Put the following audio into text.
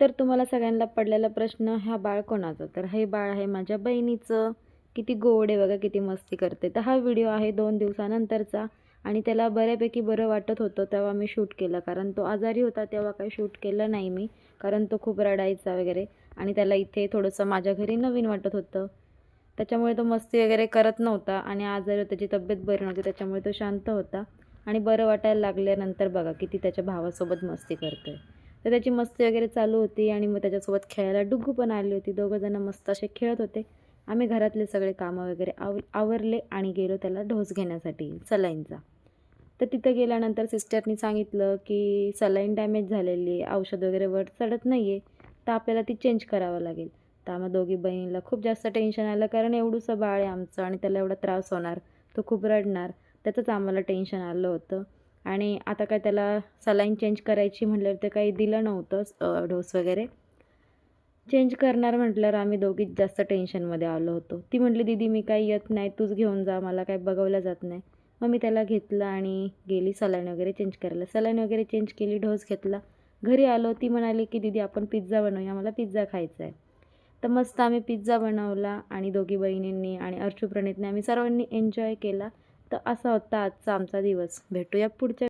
तर तुम्हाला सगळ्यांना पडलेला प्रश्न ह्या बाळ कोणाचं? तर हे बाळ आहे माझ्या बहिणीचं. किती गोड आहे बघा किती मस्ती करते. तर हा व्हिडिओ आहे दोन दिवसानंतरचा आणि त्याला बऱ्यापैकी बरं वाटत होतं तेव्हा मी शूट केलं. कारण तो आजारी होता तेव्हा काही शूट केलं नाही मी कारण तो खूप रडायचा वगैरे आणि त्याला इथे थोडंसं माझ्या घरी नवीन वाटत होतं. त्याच्यामुळे तो मस्ती वगैरे करत नव्हता आणि आजारी त्याची तब्येत बरी नव्हती त्याच्यामुळे तो शांत होता आणि बरं वाटायला लागल्यानंतर बघा किती त्याच्या भावासोबत मस्ती करतोय. तर त्याची मस्ती वगैरे चालू होती आणि मग त्याच्यासोबत खेळायला डुग्गू पण आली होती. दोघंजणं मस्त असे खेळत होते. आम्ही घरातले सगळे कामं वगैरे आव आवरले आणि गेलो त्याला ढोस घेण्यासाठी सलाईनचा. तर तिथं गेल्यानंतर सिस्टरनी सांगितलं की सलाईन डॅमेज झालेली आहे औषध वगैरे वर चढत नाही आहे तर आपल्याला ती चेंज करावं लागेल. तर आम्हा दोघी बहिणीला खूप जास्त टेन्शन आलं कारण एवढंसं बाळ आहे आमचं आणि त्याला एवढा त्रास होणार तो खूप रडणार त्याचंच आम्हाला टेन्शन आलं होतं. आणि आता काय त्याला सलाईन चेंज करायची म्हटल्यावर ते काही दिलं नव्हतं डोस वगैरे. चेंज करणार म्हटल्यावर आम्ही दोघीच जास्त टेन्शनमध्ये आलो होतो. ती म्हटली दीदी मी काही येत नाही तूच घेऊन जा मला काही बघवलं जात नाही. मग मी त्याला घेतलं आणि गेली सलाईन वगैरे चेंज करायला. सलाईन वगैरे चेंज केली डोस घेतला. घरी आलो ती म्हणाली की दीदी आपण पिझ्झा बनवूया मला पिझ्झा खायचा आहे. तर मस्त आम्ही पिझ्झा बनवला आणि दोघी बहिणींनी आणि अर्शू प्रणितने आम्ही सर्वांनी एन्जॉय केला. तर असा होता आजचा आमचा दिवस. भेटूया पुढच्या